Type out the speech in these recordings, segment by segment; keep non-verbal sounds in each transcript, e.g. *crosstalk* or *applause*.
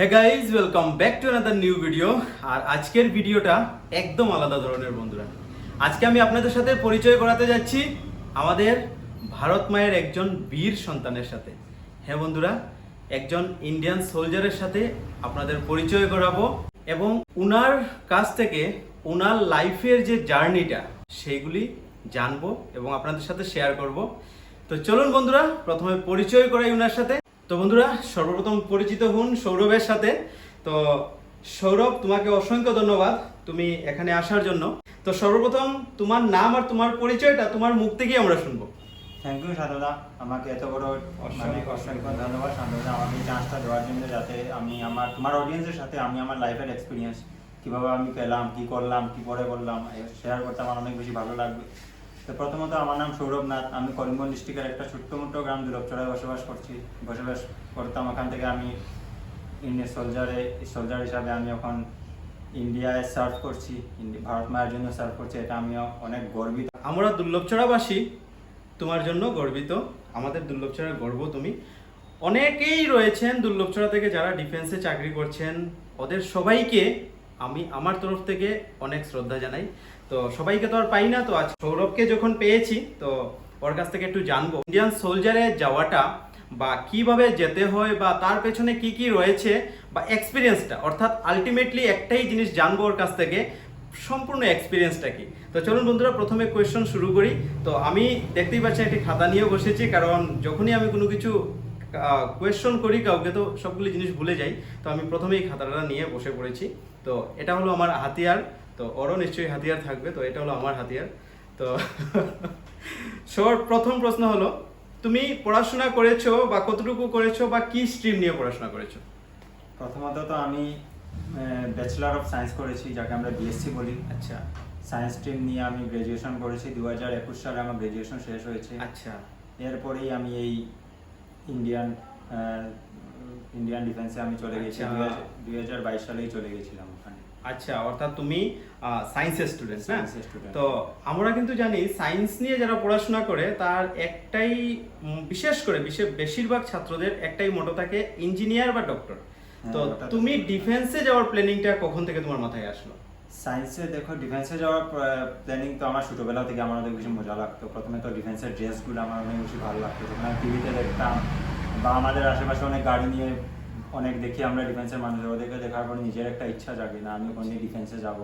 Hey guys welcome back to another new video আর আজকের ভিডিওটা একদম আলাদা ধরনের বন্ধুরা। আজকে আমি আপনাদের সাথে পরিচয় করাতে যাচ্ছি আমাদের ভারত মায়ের একজন বীর সন্তানের সাথে। হ্যাঁ বন্ধুরা, একজন ইন্ডিয়ান সোলজারের সাথে আপনাদের পরিচয় করাবো এবং উনার কাছ থেকে, উনার লাইফের যে জার্নিটা সেইগুলি জানব এবং আপনাদের সাথে শেয়ার করব। তো চলুন বন্ধুরা, প্রথমে পরিচয় করাই উনার সাথে। তো বন্ধুরা সর্বপ্রথম পরিচিত হন সৌরভের সাথে। তো সৌরভ তোমাকে অসংখ্য ধন্যবাদ তুমি এখানে আসার জন্য। তো সর্বপ্রথম তোমার নাম আর তোমার পরিচয়টা তোমার মুখ থেকেই আমরা শুনব। থ্যাংক ইউ সাধুদা আমাকে এত বড় মানে অসংখ্য অসংখ্য ধন্যবাদ। সাধুদা আমাকে চান্সটা দেওয়ার জন্য যাতে আমি আমার তোমার অডিয়েন্সের সাথে আমি আমার লাইফের এক্সপিরিয়েন্স কীভাবে আমি পেলাম কি করলাম কি পরে করলাম শেয়ার করতে আমার অনেক বেশি ভালো লাগবে। তো প্রথমত আমার নাম সৌরভ নাথ। আমি করিমগঞ্জ ডিস্ট্রিক্টের একটা ছোট্ট মোটো গ্রাম দুরপচড়ায় বসবাস করছি। বসবাস করতাম ওখান থেকে আমি ইন্ডিয়ান সোলজারে সোলজার হিসাবে আমি এখন ইন্ডিয়ায় সার্ভ করছি। ভারত মায়ের জন্য সার্ভ করছি। এটা আমিও অনেক গর্বিত। আমরা দুর্লভছড়াবাসী তোমার জন্য গর্বিত। আমাদের দুর্লভছড়ার গর্ব তুমি। অনেকেই রয়েছেন দুর্লভছড়া থেকে যারা ডিফেন্সে চাকরি করছেন। ওদের সবাইকে আমি আমার তরফ থেকে অনেক শ্রদ্ধা জানাই। তো সবাইকে তো আর পাই না, তো আজ সৌরভকে যখন পেয়েছি, তো ওর কাছ থেকে একটু জানব। ইন্ডিয়ান সোলজারে যাওয়াটা বা কীভাবে যেতে হয় বা তার পেছনে কি কি রয়েছে বা এক্সপিরিয়েন্সটা অর্থাৎ আলটিমেটলি একটাই জিনিস জানব ওর কাছ থেকে, সম্পূর্ণ এক্সপিরিয়েন্সটা কি? তো চলুন বন্ধুরা, প্রথমে কোয়েশ্চন শুরু করি। তো আমি দেখতেই পাচ্ছি একটি খাতা নিয়েও বসেছি, কারণ যখনই আমি কোনো কিছু কোয়েশ্চন করি, কাউকে তো সবগুলি জিনিস ভুলে যাই। তো আমি প্রথমেই খাতাটা নিয়ে বসে পড়েছি। তো এটা হলো আমার হাতিয়ার। তো ওরও নিশ্চয়ই হাতিয়ার থাকবে তো এটা হলো আমার হাতিয়ার। তো *laughs* সর প্রথম প্রশ্ন হলো তুমি পড়াশোনা করেছ বা কতটুকু করেছ বা কি স্ট্রিম নিয়ে পড়াশোনা করেছ? প্রথমত তো আমি ব্যাচেলার অফ সায়েন্স করেছি যাকে আমরা বিএসসি বলি। আচ্ছা। সায়েন্স স্ট্রিম নিয়ে আমি গ্র্যাজুয়েশন করেছি। দু হাজার একুশ সালে আমার গ্র্যাজুয়েশন শেষ হয়েছে। আচ্ছা। এরপরেই আমি এই ইন্ডিয়ান ইন্ডিয়ান ডিফেন্সে আমি চলে গেছি আচ্ছা। দুই হাজার বাইশ সালেই চলে গেছিলাম ওখানে। আচ্ছা অর্থাৎ তুমি সায়েন্সের স্টুডেন্ট না। তো আমরা কিন্তু জানি সায়েন্স নিয়ে যারা পড়াশোনা করে তার একটাই বিশেষ করে বিশেষ বেশিরভাগ ছাত্রদের একটাই মোটো থাকে ইঞ্জিনিয়ার বা ডক্টর হ্যাঁ, তো তুমি ডিফেন্সে যাওয়ার প্ল্যানিংটা কখন থেকে তোমার মাথায় আসলো? সায়েন্সে দেখো ডিফেন্সে যাওয়ার প্ল্যানিং তো আমার ছোটোবেলা থেকে আমার অনেক বেশি মজা লাগতো। প্রথমে তো ডিফেন্সের ড্রেসগুলো আমার অনেক বেশি ভালো লাগতো। যখন আমি টিভিতে দেখতাম বা আমাদের আশেপাশে অনেক গাড়ি নিয়ে অনেক দেখি আমরা ডিফেন্সের মানুষ ওদেরকে দেখার পর নিজের একটা ইচ্ছা জাগে না আমি কোনদিন ডিফেন্সে যাব।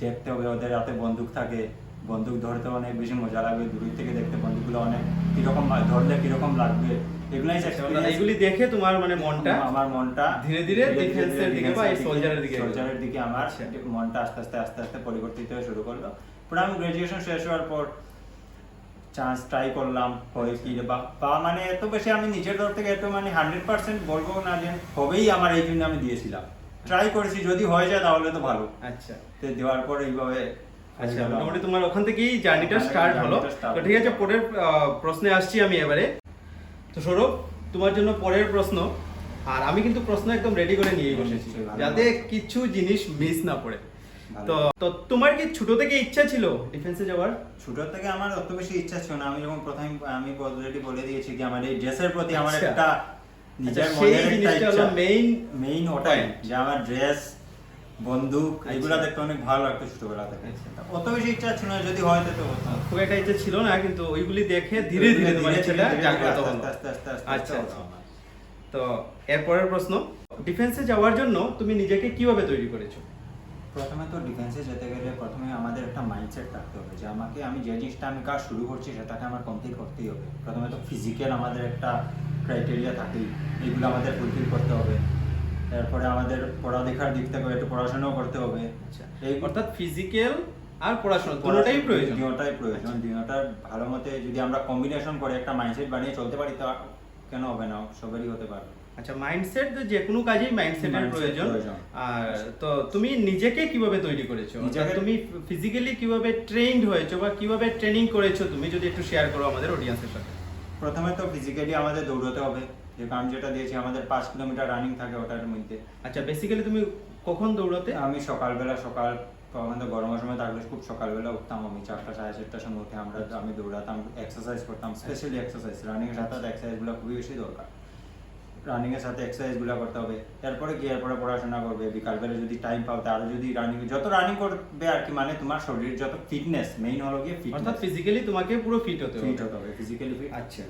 দেখতে হবে ওদের হাতে বন্দুক থাকে বন্দুক ধরতে অনেক বেশি মজা লাগবে দূর থেকে দেখতে বন্দুকগুলো অনেক কীরকম ধরলে কীরকম লাগবে এগুলাই অর্থাৎ এইগুলি দেখে তোমার মানে মনটা আমার মনটা ধীরে ধীরে দিকে বা এই দিকে সোলজারের দিকে। আমার আচ্ছা। মনটা আস্তে আস্তে আস্তে আস্তে পরিবর্তিত হয়ে শুরু করল। পরে আমি গ্রাজুয়েশন শেষ হওয়ার পর চান্স ট্রাই করলাম হয় কি বা মানে এত বেশি আমি নিজের তরফ থেকে এত মানে হান্ড্রেড পার্সেন্ট বলব না যে হবেই আমার এই জন্য আমি দিয়েছিলাম। ট্রাই করেছি যদি হয়ে যায় তাহলে তো ভালো। আচ্ছা। তো দেওয়ার পর এইভাবে আচ্ছা মোটামুটি তোমার ওখান থেকেই জার্নিটা স্টার্ট হলো। তো ঠিক আছে পরের প্রশ্নে আসছি আমি এবারে। তো সৌরভ তোমার জন্য পরের প্রশ্ন। আর আমি কিন্তু প্রশ্ন একদম রেডি করে নিয়ে বসেছি। যাতে কিছু জিনিস মিস না পড়ে। তো তো তোমার কি ছোট থেকে ইচ্ছা ছিল ডিফেন্সে যাওয়ার? ছোট থেকে আমার অত বেশি ইচ্ছা ছিল না। আমি যখন প্রথমে আমি অলরেডি বলে দিয়েছি কি আমার এই ড্রেসের প্রতি আমার আচ্ছা। একটা নিজের আচ্ছা, মনের একটা ইচ্ছা। মেইন মেইন ওটাই যে আমার ড্রেস বন্দুক আচ্ছা। এগুলো দেখতে অনেক ভালো লাগতো ছোটবেলা থেকে। অত বেশি ইচ্ছা ছিল না যদি হয় তো খুব একটা ইচ্ছা ছিল না কিন্তু ওইগুলি দেখে ধীরে ধীরে তোমার ইচ্ছাটা জাগ্রত হলো আচ্ছা। তো এরপরের প্রশ্ন ডিফেন্সে যাওয়ার জন্য তুমি নিজেকে কীভাবে তৈরি করেছ? প্রথমে তো ডিফেন্সে যেতে গেলে প্রথমে আমাদের একটা মাইন্ডসেট থাকতে হবে যে আমাকে আমি যে জিনিসটা আমি কাজ শুরু করছি সেটাকে আমার কমপ্লিট করতেই হবে। প্রথমে তো ফিজিক্যাল আমাদের একটা ক্রাইটেরিয়া থাকেই এগুলো আমাদের ফুলফিল করতে হবে। তারপরে আমাদের পড়ালেখার দিক থেকে একটু পড়াশোনাও করতে হবে। আচ্ছা এই অর্থাৎ ফিজিক্যাল আর পড়াশোনা দুটোটাই প্রয়োজন। দুটোটাই প্রয়োজন আচ্ছা। দুটোটার ভালো মতে যদি আমরা কম্বিনেশন করে একটা মাইন্ডসেট বানিয়ে চলতে পারি তা কেন হবে না? সবারই হতে পারে আচ্ছা মাইন্ডসেট যে কোনো কাজেই মাইন্ডসেটের প্রয়োজন। আর তো তুমি নিজেকে কীভাবে তৈরি করেছ? তুমি ফিজিক্যালি কীভাবে ট্রেনড হয়েছো বা কীভাবে ট্রেনিং করেছ তুমি যদি একটু শেয়ার করো আমাদের অডিয়েন্সের সাথে। প্রথমে তো ফিজিক্যালি আমাদের দৌড়তে হবে। যে কারণ যেটা দিয়েছি আমাদের পাঁচ কিলোমিটার রানিং থাকে ওটার মধ্যে। আচ্ছা বেসিক্যালি তুমি কখন দৌড়াতে? আমি সকালবেলা সকাল তো গরমের সময় থাকলে খুব সকালবেলা উঠতাম আমি চারটা সাড়ে চারটার সময় উঠে আমরা আমি দৌড়াতাম এক্সারসাইজ করতাম স্পেশালি এক্সারসাইজ রানিং সাথে এক্সারসাইজগুলো খুবই বেশি দরকার। রানিং এর সাথে এক্সারসাইজগুলো করতে হবে। এরপরে গিয়ে এরপরে পড়াশোনা করবে। বিকালবেলা যদি টাইম পাও তাহলে যদি রানিং যত রানিং করবে আর কি মানে তোমার শরীর যত ফিটনেস মেইন হলো গিয়ে অর্থাৎ ফিজিক্যালি তোমাকে পুরো ফিট হতে হবে। ফিট হতে হবে ফিজিক্যালি ফিট আচ্ছা।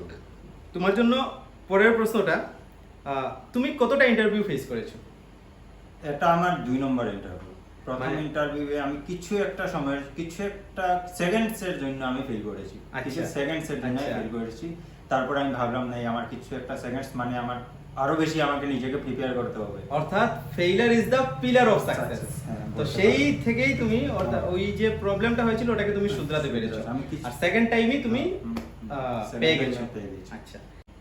তোমার জন্য পরের প্রশ্নটা তুমি কতটা ইন্টারভিউ ফেস করেছ? এটা আমার দুই নম্বর ইন্টারভিউ প্রথম মানে- ইন্টারভিউয়ে আমি কিছু একটা সময় কিছু একটা সেকেন্ডস এর জন্য আমি ফেল করেছি। আচ্ছা। কিছু সেকেন্ডস জন্য আচ্ছা। ফেল করেছি। তারপর আমি ভাবলাম নাই আমার কিছু একটা সেকেন্ডস মানে আমার আরও বেশি আমাকে নিজেকে প্রিপেয়ার করতে হবে। অর্থাৎ failure is the pillar of success হ্যাঁ, তো সেই থেকেই তুমি অর্থাৎ ওই যে প্রবলেমটা হয়েছিল ওটাকে তুমি শুধরাতে পেরেছ। আর সেকেন্ড টাইমই তুমি second পেয়ে গেছো। আচ্ছা।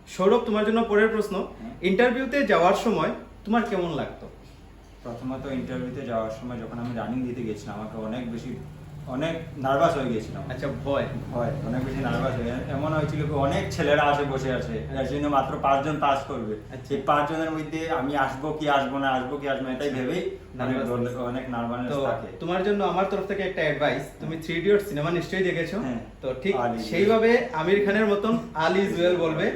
সৌরভ তোমার জন্য পরের প্রশ্ন। হ্যাঁ। ইন্টারভিউতে যাওয়ার সময় তোমার কেমন লাগতো? প্রথমত ইন্টারভিউতে যাওয়ার সময় যখন আমি রানিং দিতে গেছিলাম আমাকে অনেক বেশি অনেক নার্ভাস হয়ে গেছিলাম আচ্ছা ভয়? ভয় অনেক বেশি নার্ভাস হয়ে এমন হয়েছিল কি অনেক ছেলেরা আসে বসে আছে। এর জন্য মাত্র পাঁচজন পাস করবে। আচ্ছা। এই পাঁচজনের মধ্যে আমি আসব কি আসব না আসব কি আসব এটাই ভেবেই অনেক নার্ভাস থাকে। তোমার জন্য আমার তরফ থেকে একটা অ্যাডভাইস তুমি থ্রি ইডিয়ট সিনেমা নিশ্চয়ই দেখেছ। হ্যাঁ। তো ঠিক সেইভাবে আমির খানের মতন আল জুয়েল বলবে।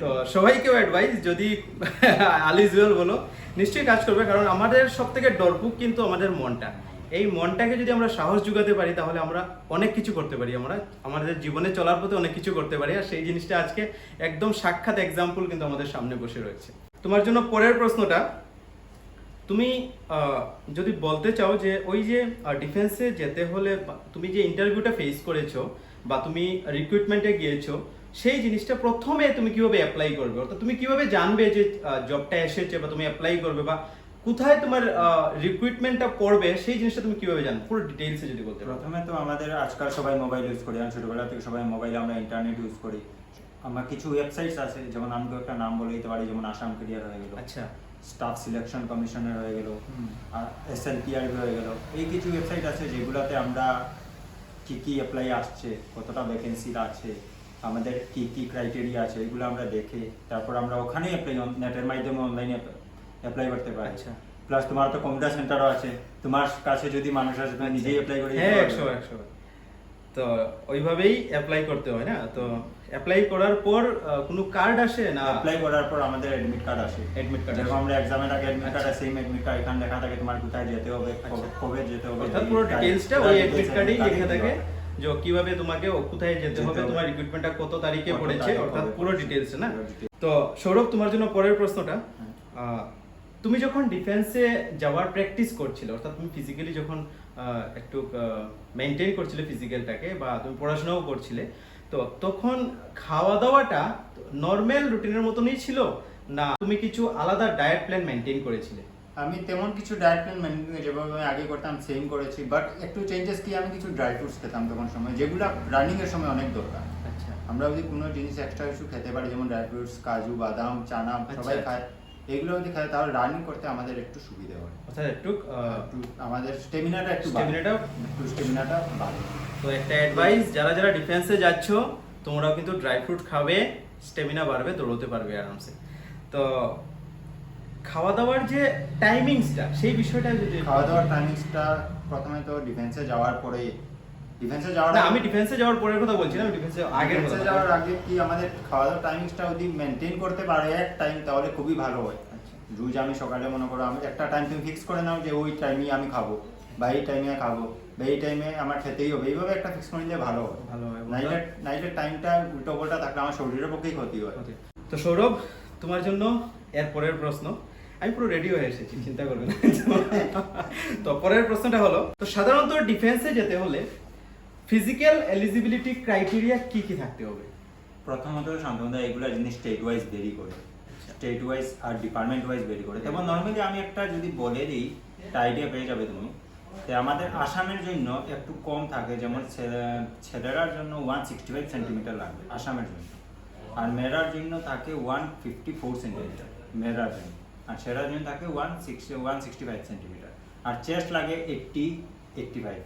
তো সবাইকেও অ্যাডভাইস যদি *laughs* আল জুয়েল বলো নিশ্চয়ই কাজ করবে। কারণ আমাদের সব থেকে ডরপুক কিন্তু আমাদের মনটা। এই মনটাকে যদি আমরা সাহস যোগাতে পারি, তাহলে আমরা অনেক কিছু করতে পারি। আমরা আমাদের জীবনে চলার পথে অনেক কিছু করতে পারি। আর সেই জিনিসটা আজকে একদম সাক্ষাৎ এক্সাম্পল কিন্তু আমাদের সামনে বসে রয়েছে। তোমার জন্য পরের প্রশ্নটা, তুমি যদি বলতে চাও যে ওই যে ডিফেন্সে যেতে হলে তুমি যে ইন্টারভিউটা ফেস করেছ বা তুমি রিক্রুটমেন্টে গিয়েছো, সেই জিনিসটা প্রথমে তুমি কীভাবে অ্যাপ্লাই করবে? অর্থাৎ তুমি কীভাবে জানবে যে জবটা এসেছে বা তুমি অ্যাপ্লাই করবে বা কোথায় তোমার রিক্রুটমেন্টটা পড়বে সেই জিনিসটা তুমি কীভাবে জানো? পুরো ডিটেইলসে যদি বলতে প্রথমে তো আমাদের আজকাল সবাই মোবাইল ইউজ করি আমি ছোটবেলা থেকে সবাই মোবাইলে আমরা ইন্টারনেট ইউজ করি। আমার কিছু ওয়েবসাইটস আছে যেমন আমি একটা নাম বলে দিতে পারি যেমন আসাম ক্লিয়ার হয়ে গেল আচ্ছা। স্টাফ সিলেকশন কমিশনের হয়ে গেল আর এস এল হয়ে গেল। এই কিছু ওয়েবসাইট আছে যেগুলোতে আমরা কি কি অ্যাপ্লাই আসছে কতটা ভ্যাকেন্সি আছে আমাদের কি কি ক্রাইটেরিয়া আছে এগুলো আমরা দেখে তারপর আমরা ওখানেই অ্যাপ্লাই নেটের মাধ্যমে অনলাইনে অ্যাপ্লাই করতে পারি আচ্ছা। প্লাস তোমার তো কম্পিউটার সেন্টারও আছে তোমার কাছে যদি মানুষ আসে তুমি নিজেই অ্যাপ্লাই করে হ্যাঁ। একশো একশো তো ওইভাবেই অ্যাপ্লাই করতে হয় না তো অ্যাপ্লাই করার পর কোনো কার্ড আসে না অ্যাপ্লাই করার পর আমাদের অ্যাডমিট কার্ড আসে card যেরকম আসে। আমরা এক্সামের আগে অ্যাডমিট কার্ড আচ্ছা। আছে সেম অ্যাডমিট কার্ড এখানে লেখা থাকে তোমার কোথায় যেতে হবে কবে- আচ্ছা। কবে যেতে হবে অর্থাৎ পুরো ডিটেইলসটা ওই অ্যাডমিট কার্ডেই লেখা থাকে। যে কীভাবে তোমাকে কোথায় যেতে হবে। তোমার রিক্রুটমেন্টটা কত তারিখে পড়েছে অর্থাৎ পুরো। ডিটেইলস না তো সৌরভ তোমার জন্য পরের প্রশ্নটা হ্যাঁ। তুমি যখন ডিফেন্সে যাওয়ার প্র্যাকটিস করছিলে অর্থাৎ তুমি ফিজিক্যালি যখন একটু মেনটেন করছিলে ফিজিক্যালটাকে বা তুমি পড়াশোনাও করছিলে তো তখন খাওয়া দাওয়াটা নর্মাল রুটিনের মতনই ছিল না তুমি কিছু আলাদা ডায়েট প্ল্যান মেনটেন করেছিলে? আমি তেমন কিছু ডায়েট প্ল্যান মেনটেন যেভাবে আমি আগে করতাম সেম করেছি বাট একটু চেঞ্জেস কি আমি কিছু ড্রাই ফ্রুটস খেতাম তখন সময় যেগুলো রানিং এর সময় অনেক দরকার। আচ্ছা। আমরা যদি কোনো জিনিস এক্সট্রা কিছু খেতে পারি যেমন ড্রাই ফ্রুটস কাজু বাদাম চানা আচ্ছা, সবাই আচ্ছা। খায়। এগুলো যদি খায় তাহলে রানিং করতে আমাদের একটু সুবিধা হয়। অর্থাৎ একটু আমাদের স্টেমিনাটা একটু Stamina-টা? একটু স্টেমিনাটা বাড়ে। তো একটা অ্যাডভাইস যারা যারা ডিফেন্সে যাচ্ছ তোমরাও কিন্তু ড্রাই ফ্রুট খাবে স্টেমিনা বাড়বে দৌড়তে পারবে আরামসে। তো খাওয়া দাওয়ার যে টাইমিংসটা সেই বিষয়টা যদি খাওয়া দাওয়ার টাইমিংসটা প্রথমে তো ডিফেন্সে যাওয়ার পরে ডিফেন্সে যাওয়ার না আমি ডিফেন্সে যাওয়ার পরের কথা বলছি না আমি ডিফেন্সে আগের ডিফেন্সে যাওয়ার আগে কি আমাদের খাওয়া দাওয়ার টাইমিংসটা যদি মেনটেন করতে পারে এক টাইম তাহলে খুবই ভালো হয়। আচ্ছা। রোজ আমি সকালে মনে করো আমি একটা টাইম তুমি ফিক্স করে নাও যে ওই টাইমে আমি খাব বা এই টাইমে খাব বা এই টাইমে আমার খেতেই হবে। এইভাবে একটা ফিক্স করে নিলে ভালো হয়। ভালো হয়। নাইলে নাইলে টাইমটা উল্টো পাল্টা থাকলে আমার শরীরের পক্ষেই ক্ষতি হয়। তো সৌরভ তোমার জন্য এর পরের প্রশ্ন। আমি পুরো রেডি হয়ে এসেছি চিন্তা করবে না। তো পরের প্রশ্নটা হলো তো সাধারণত ডিফেন্সে যেতে হলে ফিজিক্যাল এলিজিবিলিটি ক্রাইটেরিয়া কি কি থাকতে হবে? প্রথমত শান্তনুদা এগুলা জিনিস স্টেট ওয়াইজ ভেরি করে। স্টেট ওয়াইজ আর ডিপার্টমেন্ট ওয়াইজ ভেরি করে তেমন নর্মালি আমি একটা যদি বলে দিই একটা আইডিয়া পেয়ে যাবে তুমি। তো আমাদের আসামের জন্য একটু কম থাকে যেমন ছেলেরার জন্য ওয়ান সিক্সটি ফাইভ সেন্টিমিটার লাগবে আসামের জন্য। আর মেয়েরার জন্য থাকে ওয়ান ফিফটি ফোর সেন্টিমিটার মেয়েরার জন্য। আর ছেলেরার জন্য থাকে one sixty one sixty five centimetre আর চেস্ট লাগে eighty eighty five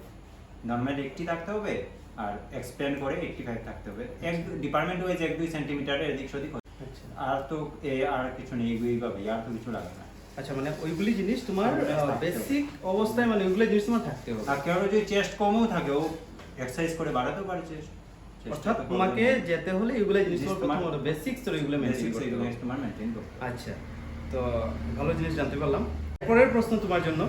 normal eighty থাকতে হবে আর এক্সপ্যান্ড করে এইটটি ফাইভ থাকতে হবে। এক ডিপার্টমেন্ট ওয়াইজ এক দুই সেন্টিমিটারের এদিক সেদিক আচ্ছা। আর তো এ আর কিছু নেই এইভাবে আর তো কিছু লাগে না। আচ্ছা মানে ওইগুলি জিনিস তোমার থাকতে হবে। বেসিক অবস্থায় মানে ওইগুলি জিনিস তোমার থাকতে হবে। আর কেউ যদি চেস্ট কমও থাকে ও এক্সারসাইজ করে বাড়াতেও পারে চেস্ট অর্থাৎ তোমাকে যেতে হলে এগুলো জিনিস তোমার- বেসিক্স তো এগুলো মেনটেন হবে করতে হবে। আচ্ছা তো ভালো জিনিস জানতে পারলাম। পরের প্রশ্ন তোমার জন্য।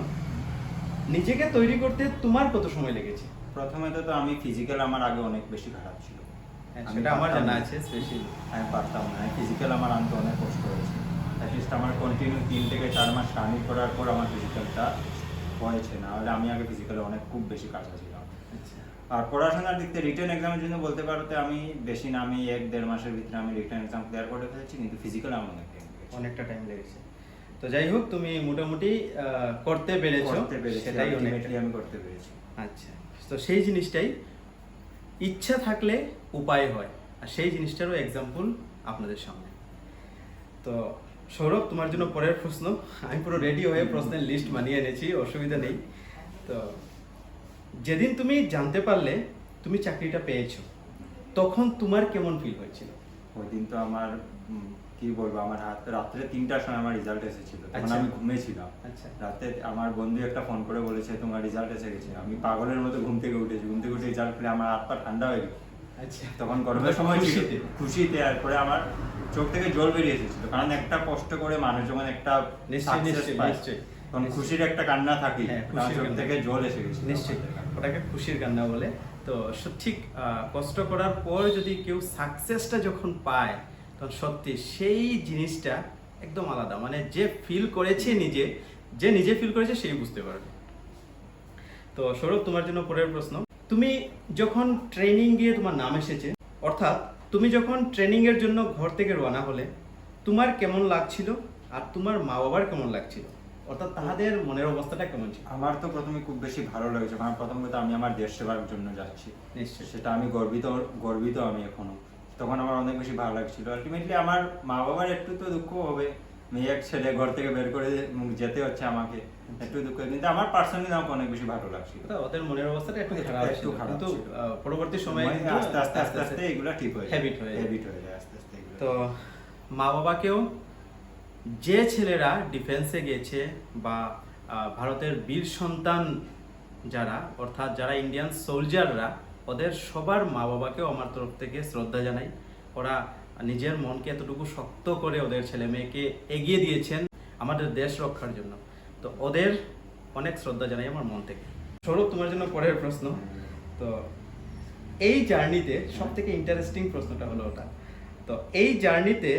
নিজেকে তৈরি করতে তোমার কত সময় লেগেছে? প্রথমে তো আমি ফিজিক্যাল আমার আগে অনেক বেশি খারাপ ছিল। হ্যাঁ, সেটা আমার জানা আছে স্পেশালি আমি পারতাম না। ফিজিক্যাল আমার আনতে অনেক কষ্ট হয়েছে। অ্যাটলিস্ট আমার কন্টিনিউ তিন থেকে চার মাস রানিং করার পর আমার ফিজিক্যালটা হয়েছে না। হলে আমি আগে ফিজিক্যালে অনেক খুব বেশি কাঁচা ছিলাম। আচ্ছা। আর পড়াশোনার দিক থেকে রিটার্ন এক্সামের জন্য বলতে পারো আমি বেশি না আমি এক দেড় মাসের ভিতরে আমি রিটার্ন এক্সাম ক্লিয়ার করে ফেলেছি কিন্তু ফিজিক্যাল আমার অনেক অনেকটা টাইম লেগেছে। তো যাই হোক তুমি মোটামুটি করতে পেরেছ। সেটাই অনেক ultimately আমি করতে পেরেছি। আচ্ছা তো সেই জিনিসটাই ইচ্ছা থাকলে উপায় হয়। আর সেই জিনিসটারও এক্সাম্পল আপনাদের সামনে। তো সৌরভ তোমার জন্য পরের প্রশ্ন। আমি পুরো রেডি হয়ে প্রশ্নের লিস্ট বানিয়ে এনেছি অসুবিধা নেই। তো যেদিন তুমি জানতে পারলে তুমি চাকরিটা পেয়েছ তখন তোমার কেমন ফিল হয়েছিল? ওই দিন তো আমার কি বলব আমার রাত্রে তিনটার সময় আমার রেজাল্ট এসেছিল। তখন আচ্ছা। আমি ঘুমিয়েছিলাম। আচ্ছা। রাতে আমার বন্ধু একটা ফোন করে বলেছে তোমার রেজাল্ট এসে গেছে। আমি পাগলের মতো ঘুম থেকে উঠেছি। ঘুম থেকে উঠে রেজাল্ট পেলে আমার হাত পা ঠান্ডা হয়ে গেল আচ্ছা। তখন গরমের সময় খুশিতে। খুশিতে আর পরে আমার চোখ থেকে জল বেরিয়ে এসেছিল। কারণ একটা কষ্ট করে মানুষ যখন একটা তখন খুশির একটা কান্না থাকে। হ্যাঁ, চোখ থেকে জল এসে গেছিল নিশ্চয়ই ওটাকে খুশির কান্না বলে। তো ঠিক কষ্ট করার পর যদি কেউ সাকসেসটা যখন পায় তখন সত্যি সেই জিনিসটা একদম আলাদা। মানে যে ফিল করেছে নিজে যে নিজে ফিল করেছে সেই বুঝতে পারবে। তো সৌরভ তোমার জন্য পরের প্রশ্ন। তুমি যখন ট্রেনিং গিয়ে তোমার নাম এসেছে অর্থাৎ তুমি যখন ট্রেনিং এর জন্য ঘর থেকে রওনা হলে তোমার কেমন লাগছিল আর তোমার মা বাবার কেমন লাগছিল? অর্থাৎ তাহাদের মনের অবস্থাটা কেমন ছিল? আমার তো প্রথমে খুব বেশি ভালো লেগেছে কারণ প্রথম কথা আমি আমার দেশ সেবার জন্য যাচ্ছি। নিশ্চয়ই। সেটা আমি গর্বিত গর্বিত আমি এখনও। তখন আমার অনেক বেশি ভালো লাগছিল। আলটিমেটলি আমার মা বাবার একটু তো দুঃখ হবে। মেয়ে এক ছেলে ঘর থেকে বের করে যেতে হচ্ছে আমাকে একটু দুঃখ কিন্তু আমার পার্সোনালি আমাকে অনেক বেশি ভালো লাগছিল। তো ওদের মনের অবস্থাটা একটু খারাপ একটু খারাপ কিন্তু পরবর্তী সময়ে মানে আস্তে আস্তে আস্তে আস্তে এগুলো ঠিক হয়ে habit হয়ে হ্যাবিট হয়ে যায় আস্তে আস্তে তো মা বাবাকেও যে ছেলেরা ডিফেন্সে গেছে বা ভারতের বীর সন্তান যারা অর্থাৎ যারা ইন্ডিয়ান সোলজাররা ওদের সবার মা বাবাকেও আমার তরফ থেকে শ্রদ্ধা জানাই। ওরা নিজের মনকে এতটুকু শক্ত করে ওদের ছেলে মেয়েকে এগিয়ে দিয়েছেন আমাদের দেশ রক্ষার জন্য। তো ওদের অনেক শ্রদ্ধা জানাই আমার মন থেকে। সৌরভ, তোমার জন্য পরের প্রশ্ন। তো এই জার্নিতে সব থেকে ইন্টারেস্টিং প্রশ্নটা হলো ওটা। তো এই জার্নিতে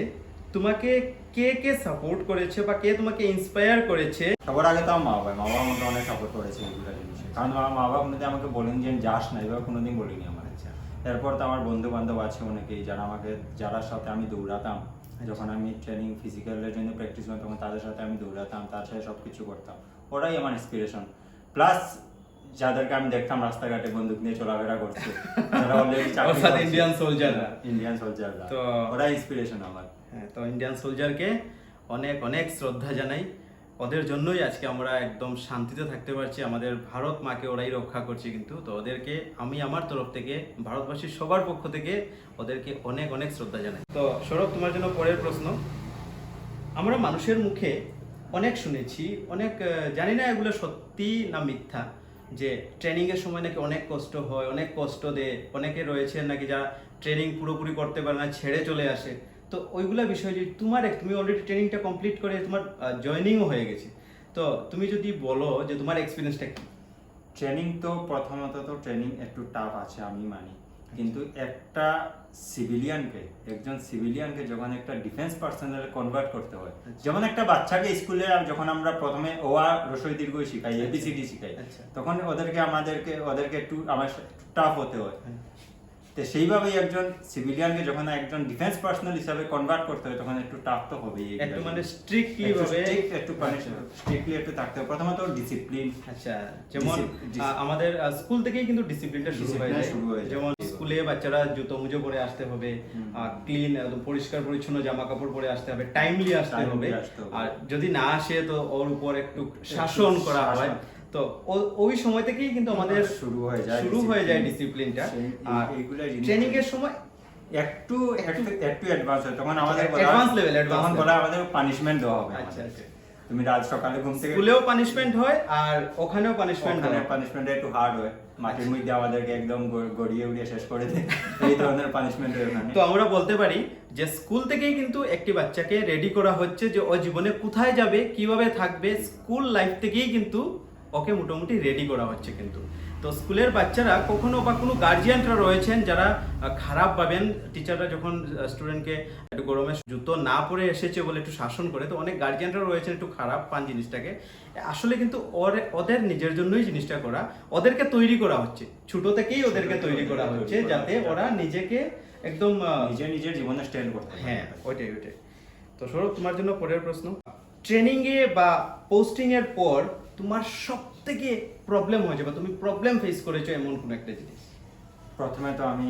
তোমাকে কে কে সাপোর্ট করেছে বা কে তোমাকে ইন্সপায়ার করেছে? সবার আগে তো আমার মা বাবা। মা বাবা আমাকে অনেক সাপোর্ট করেছে এগুলো জিনিসে। কারণ আমার মা বাবা কোনোদিন আমাকে বলেন যে যাস না এভাবে কোনোদিন বলিনি আমার আচ্ছা। এরপর তো আমার বন্ধু বান্ধব আছে অনেকেই যারা আমাকে যারা সাথে আমি দৌড়াতাম। যখন আমি ট্রেনিং ফিজিক্যালের জন্য প্র্যাকটিস করতাম তখন তাদের সাথে আমি দৌড়াতাম তার সাথে সব কিছু করতাম। ওরাই আমার ইন্সপিরেশন প্লাস যাদেরকে আমি দেখতাম রাস্তাঘাটে বন্দুক নিয়ে চলাফেরা *laughs* করছে যারা অলরেডি অর্থাৎ Indian ইন্ডিয়ান সোলজাররা তো- ওরাই ইন্সপিরেশন আমার। তো ইন্ডিয়ান সোলজারকে অনেক অনেক শ্রদ্ধা জানাই। ওদের জন্যই আজকে আমরা একদম শান্তিতে থাকতে পারছি। আমাদের ভারত মাকে ওরাই রক্ষা করছে কিন্তু, তো ওদেরকে আমি আমার তরফ থেকে ভারতবাসীর সবার পক্ষ থেকে ওদেরকে অনেক অনেক শ্রদ্ধা জানাই। তো সৌরভ, তোমার জন্য পরের প্রশ্ন। আমরা মানুষের মুখে অনেক শুনেছি, অনেক জানি না এগুলো সত্যি না মিথ্যা, যে ট্রেনিং এর সময় নাকি অনেক কষ্ট হয়, অনেক কষ্ট দেয়। অনেকে রয়েছে নাকি যারা ট্রেনিং পুরোপুরি করতে পারে না, ছেড়ে চলে আসে। তো ওইগুলা বিষয় যে তোমার তুমি অলরেডি ট্রেনিংটা কমপ্লিট করে তোমার জয়েনিংও হয়ে গেছে তো তুমি যদি বলো যে তোমার এক্সপিরিয়েন্সটা কি ট্রেনিং তো প্রথমত তো ট্রেনিং একটু টাফ আছে আমি মানি কিন্তু একটা সিভিলিয়ানকে একজন সিভিলিয়ানকে যখন একটা ডিফেন্স পার্সোনাল কনভার্ট করতে হয় আচ্ছা। যেমন একটা বাচ্চাকে স্কুলে যখন আমরা প্রথমে ওয়া রসই দীর্ঘ শিখাই আচ্ছা। এবিসিডি শিখাই আচ্ছা। তখন ওদেরকে আমাদেরকে ওদেরকে একটু আমার টাফ হতে হ্যাঁ। তো সেইভাবেই একজন সিভিলিয়ানকে যখন একজন ডিফেন্স পার্সোনাল হিসাবে কনভার্ট করতে হয় তখন একটু টাফ তো হবেই একটু মানে। স্ট্রিক্টলি একটু ভাবে একটু স্ট্রিক্টলি একটু থাকতে হবে। প্রথমত ডিসিপ্লিন আচ্ছা যেমন আমাদের স্কুল থেকেই কিন্তু ডিসিপ্লিনটা শুরু হয়ে যায়। শুরু হয়ে যেমন স্কুলে বাচ্চারা জুতো মুজো পরে আসতে হবে। ক্লিন একদম পরিষ্কার পরিচ্ছন্ন জামা কাপড় পরে আসতে হবে টাইমলি আসতে হবে। আর যদি না আসে তো ওর উপর একটু শাসন করা হয়। তো ওই সময় থেকেই কিন্তু আমাদের শুরু হয়ে যায় শুরু হয়ে যায় ডিসিপ্লিনটা আর ট্রেনিং এর সময় একটু একটু অ্যাডভান্স হয়। তখন আমাদের level, তখন বলা আমাদের পানিশমেন্ট দেওয়া হবে আচ্ছা, আচ্ছা। তুমি রাত সকালে ঘুম থেকে স্কুলেও পানিশমেন্ট হয় আর ওখানেও পানিশমেন্ট ওখানে পানিশমেন্ট একটু হার্ড হয়। মাটির মধ্যে আমাদেরকে একদম গড়িয়ে উড়িয়ে শেষ করে দেয়। *laughs* এই ধরনের পানিশমেন্ট হয় ওখানে তো আমরা বলতে পারি যে স্কুল থেকেই কিন্তু একটি বাচ্চাকে রেডি করা হচ্ছে যে ও জীবনে কোথায় যাবে কীভাবে থাকবে স্কুল লাইফ থেকেই কিন্তু ওকে মোটামুটি রেডি করা হচ্ছে কিন্তু। তো স্কুলের বাচ্চারা কখনো বা কোনো গার্জিয়ানরা রয়েছেন যারা খারাপ পাবেন টিচাররা যখন স্টুডেন্টকে একটু গরমে জুতো না পরে এসেছে বলে একটু শাসন করে তো অনেক গার্জিয়ানরা রয়েছেন একটু খারাপ পান জিনিসটাকে। আসলে কিন্তু ওর- ওদের নিজের জন্যই জিনিসটা করা ওদেরকে তৈরি করা হচ্ছে। ছোট থেকেই ওদেরকে তৈরি করা হচ্ছে যাতে ওরা নিজেকে একদম নিজের নিজের জীবনে স্ট্যান্ড করতে হ্যাঁ ওইটাই ওইটাই। তো সৌরভ তোমার জন্য পরের প্রশ্ন। ট্রেনিংয়ে বা পোস্টিংয়ের পর তোমার সব থেকে প্রবলেম হয়েছে বা তুমি প্রবলেম ফেস করেছ এমন কোন একটা জিনিস। প্রথমে তো আমি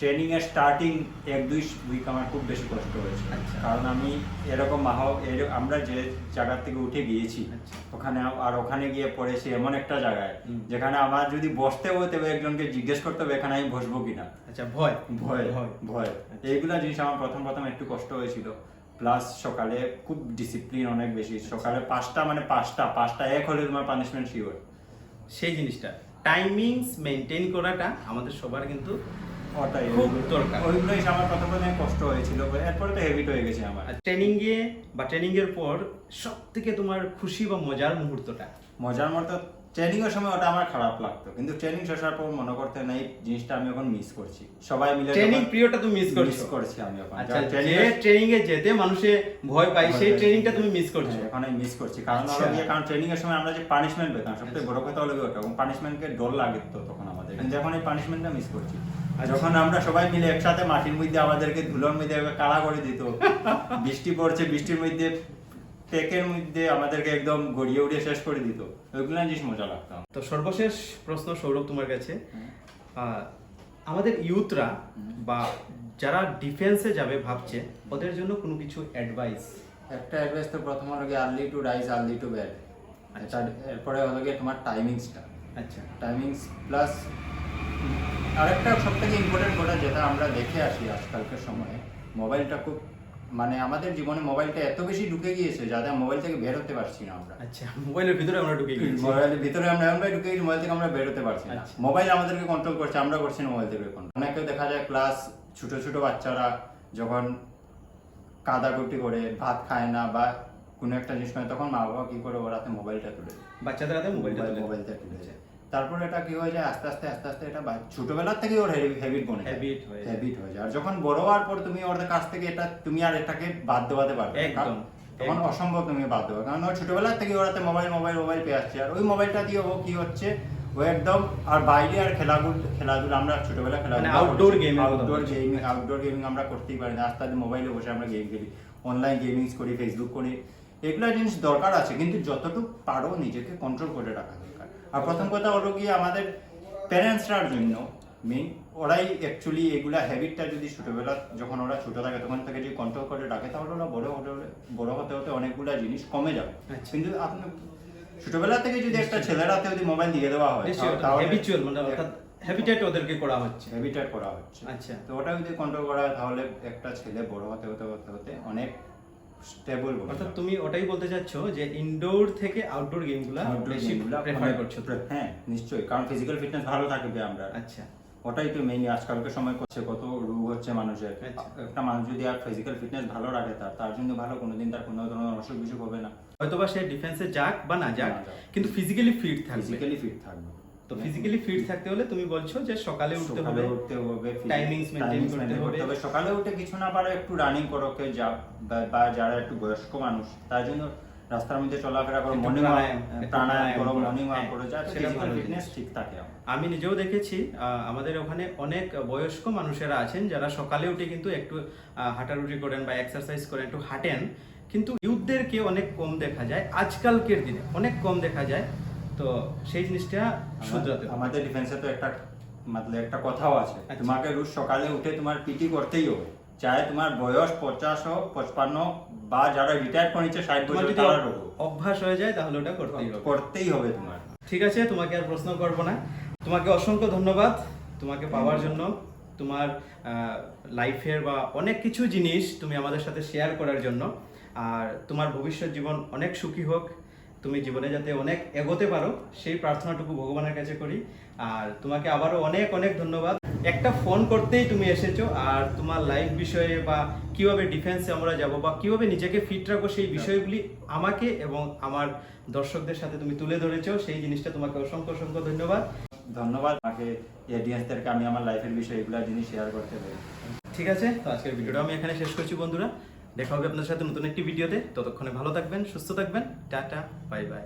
ট্রেনিং এর স্টার্টিং এক দুই উইক আমার খুব বেশি কষ্ট হয়েছে। আচ্ছা। কারণ আমি এরকম আমরা যে জায়গা থেকে উঠে গিয়েছি আচ্ছা। ওখানে আর ওখানে গিয়ে পড়েছি এমন একটা জায়গায় যেখানে আমার যদি বসতে হতে হবে একজনকে জিজ্ঞেস করতে হবে এখানে আমি বসবো কিনা? আচ্ছা ভয়। ভয় ভয়। ভয়। এইগুলা জিনিস আমার প্রথম প্রথম একটু কষ্ট হয়েছিল। প্লাস সকালে খুব ডিসিপ্লিন অনেক বেশি। সকালে পাঁচটা মানে পাঁচটা পাঁচটা এক হলে তোমার পানিশমেন্ট শিওর সেই জিনিসটা। টাইমিংস মেনটেন করাটা আমাদের সবার কিন্তু ওটাই। খুব দরকার। ওইগুলো এসে আমার প্রথম প্রথমে কষ্ট হয়েছিল। এরপরে তো হেভিট হয়ে গেছে আমার। ট্রেনিং বা ট্রেনিং এর পর সব থেকে তোমার খুশি বা মজার মুহূর্তটা? মজার মতো ট্রেনিং এর সময় ওটা আমার খারাপ লাগতো। কিন্তু ট্রেনিং শেষের পর মনে করতে না এই জিনিসটা আমি এখন মিস করছি। সবাই মিলে ট্রেনিং পিরিয়ডটা তুমি মিস করছ? করছি আমি এখন। আচ্ছা যে ট্রেনিং এ যেতে মানুষে ভয় পায় সেই ট্রেনিংটা তুমি মিস করছ। এখন আমি মিস করছি। কারণ হলো আচ্ছা। গিয়ে কারণ ট্রেনিং এর সময় আমরা যে পানিশমেন্ট পেতাম সবথেকে বড় কথা হলো ওটা। এবং পানিশমেন্টকে ডর লাগে তো তখন আমাদের। কিন্তু এখন এই পানিশমেন্টটা মিস করছি। আচ্ছা। যখন আমরা সবাই মিলে একসাথে মাটির মধ্যে আমাদেরকে ধুলোর মধ্যে কালা করে দিত বৃষ্টি পড়ছে বৃষ্টির মধ্যে পেকের মধ্যে আমাদেরকে একদম গড়িয়ে উড়িয়ে শেষ করে দিত। ওইগুলো জিনিস মজা লাগতাম তো সর্বশেষ প্রশ্ন সৌরভ তোমার কাছে। আমাদের ইউথরা বা যারা ডিফেন্সে যাবে ভাবছে ওদের জন্য কোনো কিছু অ্যাডভাইস একটা অ্যাডভাইস তো প্রথম হলো গিয়ে early to rise early to bed আচ্ছা। এরপরে হলো গিয়ে তোমার টাইমিংসটা আচ্ছা। টাইমিংস প্লাস আরেকটা সব থেকে ইম্পর্টেন্ট কথা যেটা আমরা দেখে আসি আজকালকার সময়ে মোবাইলটা খুব মানে আমাদের জীবনে মোবাইলটা এত বেশি ঢুকে গিয়েছে যাতে মোবাইল থেকে বের হতে পারছি না আমরা। আচ্ছা মোবাইলের ভিতরে আমরা ঢুকে গেছি মোবাইলের ভিতরে আমরা ভাবে ঢুকে গেছি মোবাইল থেকে আমরা বের হতে পারছি না। আচ্ছা। মোবাইল আমাদেরকে কন্ট্রোল করছে আমরা করছি না মোবাইল থেকে কন্ট্রোল অনেকে দেখা যায় ক্লাস ছোট ছোট বাচ্চারা যখন কাদা কাদাকুটি করে ভাত খায় না বা কোনো একটা জিনিস করে তখন মা বাবা কি করে ওরাতে মোবাইলটা তুলে বাচ্চাদের হাতে মোবাইলটা মোবাইলটা তুলে যায় তারপরে এটা কি হয়ে যায়? আস্তে আস্তে আস্তে আস্তে এটা ছোটবেলার থেকে ওর হ্যাবিট বনে Habit হয়ে যায়। হ্যাবিট হয়ে যায়। আর যখন বড় হওয়ার পর তুমি ওর কাছ থেকে এটা তুমি আর এটাকে বাদ দেওয়াতে পারবে একদম, তখন অসম্ভব তুমি বাদ দেবো। কারণ ওর ছোটবেলার থেকে ওরাতে মোবাইল মোবাইল মোবাইল পেয়ে আসছে। আর ওই মোবাইলটা দিয়ে ও কি হচ্ছে? ও একদম আর বাইরে আর খেলাধুলা খেলাধুলা আমরা ছোটবেলা খেলাধুলা এর কথা আউটডোর। গেমিং আউটডোর গেমিং আমরা করতেই পারি না। আস্তে আস্তে মোবাইলে বসে আমরা গেম খেলি। অনলাইন গেমিংস করি ফেসবুক করি। এগুলো জিনিস দরকার আছে। কিন্তু যতটুকু পারো নিজেকে কন্ট্রোল করে রাখা। দরকার আর প্রথম কথা হলো গিয়ে আমাদের প্যারেন্টসরার জন্য মেইন ওরাই অ্যাকচুয়ালি এগুলা হ্যাবিটটা যদি ছোটবেলা যখন ওরা ছোটো থাকে তখন থেকে যদি কন্ট্রোল করে রাখে তাহলে ওরা বড় হতে হলে বড় হতে হতে অনেকগুলা জিনিস কমে যাবে। আচ্ছা। কিন্তু আপনি ছোটবেলা থেকে যদি একটা ছেলের হাতে যদি মোবাইল দিয়ে দেওয়া হয় তাহলে হ্যাবিচুয়াল মানে অর্থাৎ হ্যাবিটেট ওদেরকে করা হচ্ছে। হ্যাবিটেট করা হচ্ছে। আচ্ছা। তো ওটা যদি কন্ট্রোল করা হয় তাহলে একটা ছেলে বড় হতে হতে হতে হতে অনেক স্টেবল অর্থাৎ তুমি ওটাই বলতে চাচ্ছ যে ইনডোর থেকে আউটডোর গেমগুলো বেশি প্রেফার করছ তো? হ্যাঁ নিশ্চয়ই। কারণ ফিজিক্যাল ফিটনেস ভালো থাকবে আমরা। আচ্ছা। ওটাই তো মেইন আজকালকার সময় করছে কত রোগ হচ্ছে মানুষের। আচ্ছা। একটা মানুষ যদি আর ফিজিক্যাল ফিটনেস ভালো রাখে তার তার জন্য ভালো কোনোদিন তার কোনো ধরনের অসুখ বিসুখ হবে না। হয়তোবা সে ডিফেন্সে যাক বা না যাক না যাক। কিন্তু ফিজিক্যালি ফিট থাকবে। ফিজিক্যালি ফিট থাকবে। তো ফিজিক্যালি ফিট থাকতে হলে তুমি বলছো যে সকালে উঠতে হবে উঠতে হবে maintain timings করতে হবে। সকালে উঠে কিছু না পারে একটু রানিং করো কে যা বা- যারা একটু বয়স্ক মানুষ তার জন্য রাস্তার মধ্যে চলাফেরা করো মর্নিং প্রাণায়াম, করো মর্নিং ওয়াক হ্যাঁ, করো। যাতে সেটা ভালো ফিটনেস ঠিক থাকে আমি নিজেও দেখেছি আমাদের ওখানে অনেক বয়স্ক মানুষেরা আছেন যারা সকালে উঠে কিন্তু একটু আহ, হাঁটারুটি করেন বা এক্সারসাইজ করেন একটু হাঁটেন। কিন্তু ইউথদেরকে অনেক কম দেখা যায় আজকালকের দিনে অনেক কম দেখা যায়। তো সেই জিনিসটা শুধরাতে আমাদের ডিফেন্সে তো একটা মানে একটা কথাও আছে। আচ্ছা। তোমাকে রোজ সকালে উঠে তোমার পিটি করতেই হবে। চাहे তোমার বয়স পঞ্চাশ হোক পঁচপান্ন বা যারা রিটায়ার করে নিচ্ছে ষাট বছর তারা অভ্যাস হয়ে যায় তাহলে ওটা করতেই হবে। করতেই হবে তোমার। ঠিক আছে তোমাকে আর প্রশ্ন করব না। তোমাকে অসংখ্য ধন্যবাদ তোমাকে পাওয়ার জন্য। তোমার লাইফের বা অনেক কিছু জিনিস তুমি আমাদের সাথে শেয়ার করার জন্য। আর তোমার ভবিষ্যৎ জীবন অনেক সুখী হোক। তুমি জীবনে যাতে অনেক এগোতে পারো সেই প্রার্থনাটুকু ভগবানের কাছে করি। আর তোমাকে আবারও অনেক অনেক ধন্যবাদ। একটা ফোন করতেই তুমি এসেছ আর তোমার লাইফ বিষয়ে বা কীভাবে ডিফেন্সে আমরা যাব বা কীভাবে নিজেকে ফিট রাখব সেই বিষয়গুলি আমাকে এবং আমার দর্শকদের সাথে তুমি তুলে ধরেছো সেই জিনিসটা তোমাকে অসংখ্য অসংখ্য ধন্যবাদ। ধন্যবাদ। আমাকে অডিয়েন্সদেরকে আমি আমার লাইফের বিষয়ে এগুলো জিনিস শেয়ার করতে পারি ঠিক আছে তো আজকের ভিডিওটা আমি এখানে শেষ করছি বন্ধুরা। দেখা হবে আপনার সাথে নতুন একটি ভিডিওতে। ততক্ষণে ভালো থাকবেন, সুস্থ থাকবেন। Tata, bye bye.